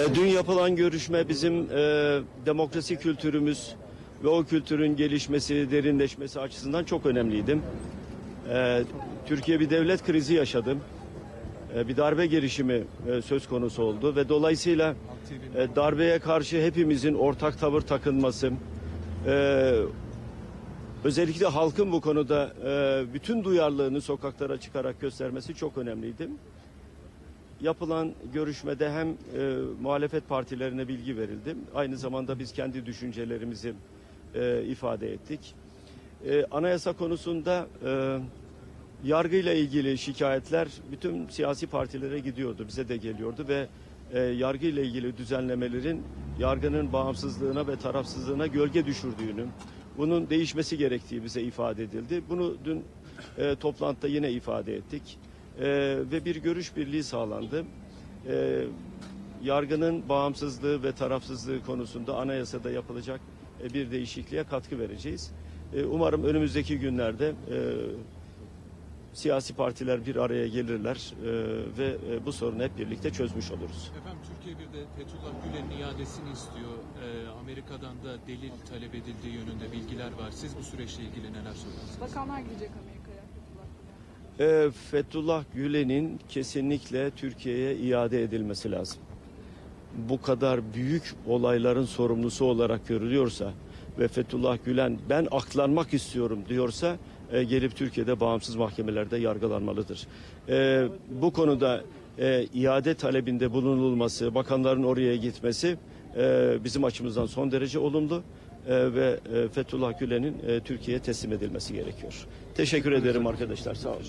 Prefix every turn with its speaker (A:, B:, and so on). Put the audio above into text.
A: E, dün yapılan görüşme bizim e, demokrasi kültürümüz ve o kültürün gelişmesi, derinleşmesi açısından çok önemliydi. E, Türkiye bir devlet krizi yaşadı. E, bir darbe girişimi e, söz konusu oldu ve dolayısıyla e, darbeye karşı hepimizin ortak tavır takınması, e, özellikle halkın bu konuda e, bütün duyarlılığını sokaklara çıkarak göstermesi çok önemliydi. Yapılan görüşmede hem e, muhalefet partilerine bilgi verildi, aynı zamanda biz kendi düşüncelerimizi e, ifade ettik. E, anayasa konusunda e, yargıyla ilgili şikayetler bütün siyasi partilere gidiyordu, bize de geliyordu ve e, yargıyla ilgili düzenlemelerin yargının bağımsızlığına ve tarafsızlığına gölge düşürdüğünü, bunun değişmesi gerektiği bize ifade edildi. Bunu dün e, toplantıda yine ifade ettik E, ve bir görüş birliği sağlandı. E, yargının bağımsızlığı ve tarafsızlığı konusunda anayasada yapılacak e, bir değişikliğe katkı vereceğiz. E, umarım önümüzdeki günlerde e, siyasi partiler bir araya gelirler e, ve e, bu sorunu hep birlikte çözmüş oluruz.
B: Efendim Türkiye bir de Fethullah Gülen'in iadesini istiyor. Ee, Amerika'dan da delil talep edildiği yönünde bilgiler var. Siz bu süreçle ilgili neler söylersiniz?
C: Bakanlar gidecek Amerika'ya.
A: E, Fethullah Gülen'in kesinlikle Türkiye'ye iade edilmesi lazım. Bu kadar büyük olayların sorumlusu olarak görülüyorsa ve Fethullah Gülen ben aklanmak istiyorum diyorsa e, gelip Türkiye'de bağımsız mahkemelerde yargılanmalıdır. E, bu konuda e, iade talebinde bulunulması, bakanların oraya gitmesi e, bizim açımızdan son derece olumlu ve e, Fethullah Gülen'in e, Türkiye'ye teslim edilmesi gerekiyor. Teşekkür ederim arkadaşlar. Sağ olun.